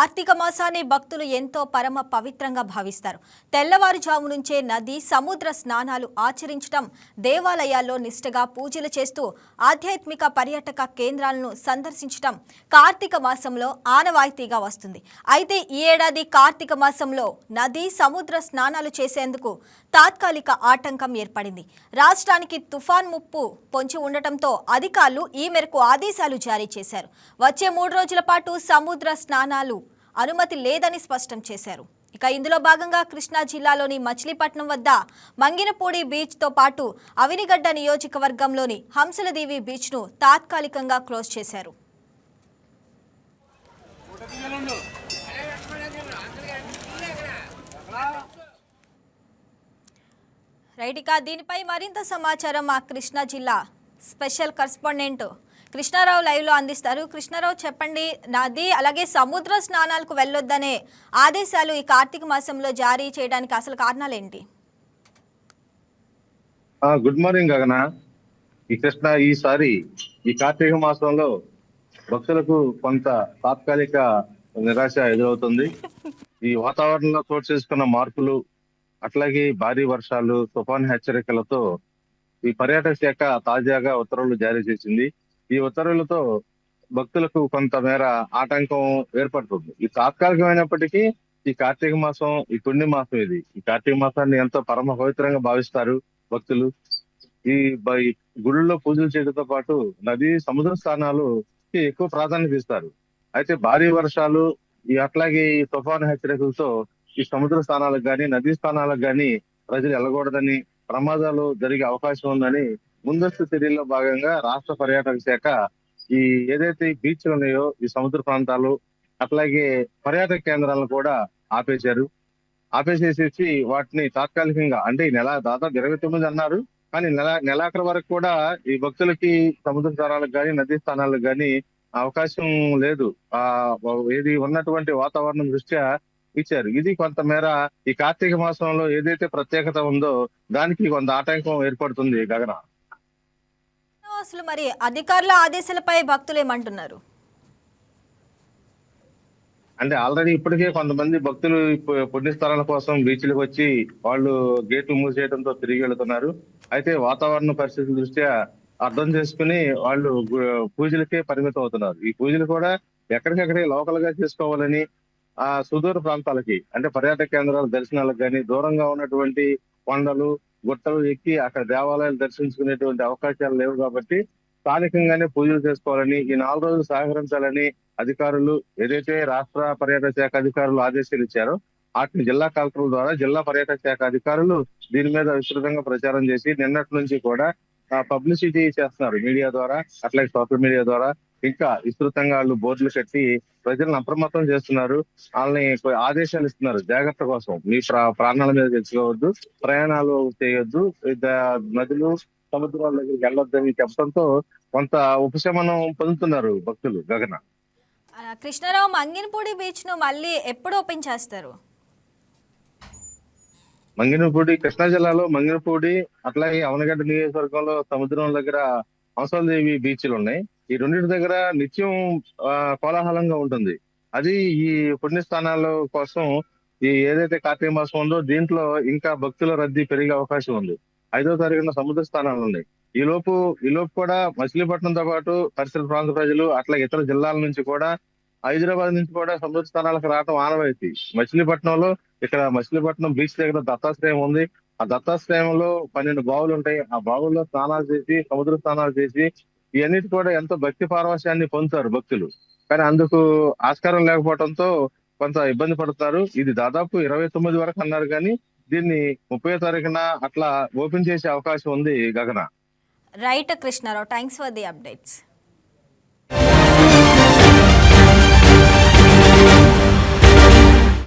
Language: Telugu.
కార్తీక మాసాన్ని భక్తులు ఎంతో పరమ పవిత్రంగా భావిస్తారు. తెల్లవారుజాము నుంచే నది సముద్ర స్నానాలు ఆచరించడం దేవాలయాల్లో నిష్ఠగా పూజలు చేస్తూ ఆధ్యాత్మిక పర్యాటక కేంద్రాలను సందర్శించడం కార్తీక మాసంలో ఆనవాయితీగా వస్తుంది. అయితే ఈ ఏడాది కార్తీక మాసంలో నది సముద్ర స్నానాలు చేసేందుకు తాత్కాలిక ఆటంకం ఏర్పడింది. రాష్ట్రానికి తుఫాన్ ముప్పు పొంచి ఉండటంతో అధికారులు ఈ మేరకు ఆదేశాలు జారీ చేశారు. వచ్చే మూడు రోజుల పాటు సముద్ర స్నానాలు అనుమతి లేదని స్పష్టం చేశారు. ఇక ఇందులో భాగంగా కృష్ణా జిల్లాలోని మచిలీపట్నం వద్ద మంగినపూడి బీచ్తో పాటు అవినిగడ్డ నియోజకవర్గంలోని హంసలదేవి బీచ్ను తాత్కాలికంగా క్లోజ్ చేశారు. రైట్ ఇక దీనిపై మరింత సమాచారం మా కృష్ణా జిల్లా స్పెషల్ కరస్పాండెంట్ కృష్ణారావు లైవ్లో అందిస్తారు. కృష్ణారావు చెప్పండి నది అలాగే సముద్ర స్నానాలకు వెళ్ళొద్దనే ఆదేశాలు ఈ కార్తీక మాసంలో జారీ చేయడానికి అసలు కారణాలు ఏంటి ఆ, గుడ్ మార్నింగ్ గగన. ఈ కృష్ణ ఈసారి ఈ కార్తీక మాసంలో భక్తులకు కొంత తాత్కాలిక నిరాశ ఎదురవుతుంది. ఈ వాతావరణంలో చోటు చేసుకున్న మార్పులు అట్లాగే భారీ వర్షాలు తుఫాన్ హెచ్చరికలతో ఈ పర్యాటక శాఖ తాజాగా ఉత్తర్వులు జారీ చేసింది. ఈ ఉత్తర్వులతో భక్తులకు కొంత మేర ఆటంకం ఏర్పడుతుంది. ఈ తాత్కాలికమైనప్పటికీ ఈ కార్తీక మాసం ఈ పుణ్య మాసం ఇది. ఈ కార్తీక మాసాన్ని ఎంతో పరమ పవిత్రంగా భావిస్తారు భక్తులు. ఈ బ- ఈ గుడుల్లో పూజలు చేయడంతో పాటు నది సముద్ర స్థానాలు ఎక్కువ ప్రాధాన్యత ఇస్తారు. అయితే భారీ వర్షాలు ఈ అట్లాగే ఈ తుఫాను హెచ్చరికలతో ఈ సముద్ర స్థానాలకు గాని నదీ స్థానాలకు గాని ప్రజలు వెళ్ళకూడదని ప్రమాదాలు జరిగే అవకాశం ఉందని ముందస్తు చర్యల్లో భాగంగా రాష్ట్ర పర్యాటక శాఖ ఈ ఏదైతే బీచ్లు ఉన్నాయో ఈ సముద్ర ప్రాంతాలు అట్లాగే పర్యాటక కేంద్రాలను కూడా ఆపేశారు. ఆపేసేసేసి వాటిని తాత్కాలికంగా అంటే ఈ నెల దాదాపు ఇరవై తొమ్మిది అన్నారు. కానీ నెల నెలాఖరు వరకు కూడా ఈ భక్తులకి సముద్ర స్థానాలకు కానీ నదీ స్థానాలకు కానీ అవకాశం లేదు. ఆ ఏది ఉన్నటువంటి వాతావరణం దృష్ట్యా ఇచ్చారు. ఇది కొంతమేర ఈ కార్తీక మాసంలో ఏదైతే ప్రత్యేకత ఉందో దానికి కొంత ఆటంకం ఏర్పడుతుంది గగన. అసలు మరి అధికారుల ఆదేశాలపై భక్తులు ఏమంటున్నారు? అంటే ఆల్రెడీ ఇప్పటికే కొంతమంది భక్తులు పుణ్యస్థలాల కోసం బీచ్లకు వచ్చి వాళ్ళు గేట్లు మూసేయడంతో తిరిగి వెళుతున్నారు. అయితే వాతావరణ పరిస్థితుల దృష్ట్యా అర్థం చేసుకుని వాళ్ళు పూజలకే పరిమితం అవుతున్నారు. ఈ పూజలు కూడా ఎక్కడికక్కడే లోకల్గా చేసుకోవాలని ఆ సుదూర ప్రాంతాలకి అంటే పర్యాటక కేంద్రాల దర్శనాలకు కానీ దూరంగా ఉన్నటువంటి కొండలు గుట్టలు ఎక్కి అక్కడ దేవాలయాలు దర్శించుకునేటువంటి అవకాశాలు లేవు కాబట్టి స్థానికంగానే పూజలు చేసుకోవాలని ఈ నాలుగు రోజులు సహకరించాలని అధికారులు ఏదైతే రాష్ట్ర పర్యాటక శాఖ అధికారులు ఆదేశాలు ఇచ్చారో వాటిని జిల్లా కలెక్టర్ల ద్వారా జిల్లా పర్యాటక శాఖ అధికారులు దీని మీద విస్తృతంగా ప్రచారం చేసి నిన్నటి నుంచి కూడా పబ్లిసిటీ చేస్తున్నారు మీడియా ద్వారా అట్లాగే సోషల్ మీడియా ద్వారా. ఇంకా విస్తృతంగా వాళ్ళు బోర్డులు కట్టి ప్రజలను అప్రమత్తం చేస్తున్నారు. వాళ్ళని ఆదేశాలు ఇస్తున్నారు. జాగ్రత్త కోసం. మీ ప్రా- ప్రాణాల మీద తెచ్చుకోవద్దు ప్రయాణాలు చేయొద్దు. నదులు సముద్రాల దగ్గరికి వెళ్ళొద్దని చెప్పడంతో కొంత ఉపశమనం పొందుతున్నారు భక్తులు. గగన. కృష్ణారావు మంగినపూడి బీచ్ను మళ్ళీ ఎప్పుడు ఓపెన్ చేస్తారు? మంగినపూడి కృష్ణా జిల్లాలో మంగినపూడి అట్లాగే అవనగడ్డ నియోజకవర్గంలో సముద్రం దగ్గర హంసలదేవి బీచ్లు ఉన్నాయి. ఈ రెండింటి దగ్గర నిత్యం ఆ, కోలాహలంగా ఉంటుంది. అది ఈ పుణ్యస్థానాల కోసం ఈ ఏదైతే కార్తీక మాసం ఉందో దీంట్లో ఇంకా భక్తుల రద్దీ పెరిగే అవకాశం ఉంది. ఐదో తారీఖున సముద్ర స్థానాలు ఉన్నాయి. ఈ లోపు ఈ లోపు కూడా మచిలీపట్నంతో పాటు పరిసర ప్రాంత ప్రజలు అట్లా ఇతర జిల్లాల నుంచి కూడా హైదరాబాద్ నుంచి కూడా సముద్ర స్థానాలకు రావడం ఆనవాయితీ. మచిలీపట్నంలో ఇక్కడ మచిలీపట్నం బీచ్ దగ్గర దత్తాశ్రయం ఉంది. ఆ దత్తాశ్రయంలో పన్నెండు బావులు ఉంటాయి. ఆ బావుల్లో స్నానాలు చేసి సముద్ర స్నానాలు చేసి ఇవన్నిటి కూడా ఎంతో భక్తి పారవశ్యాన్ని పొందుతారు భక్తులు. కానీ అందుకు ఆస్కారం లేకపోవడంతో కొంత ఇబ్బంది పడుతున్నారు. ఇది దాదాపు ఇరవై తొమ్మిది వరకు అన్నారు కానీ దీన్ని ముప్పై తారీఖున అట్లా ఓపెన్ చేసే అవకాశం ఉంది Gagana. Right Krishna Rao thanks for the updates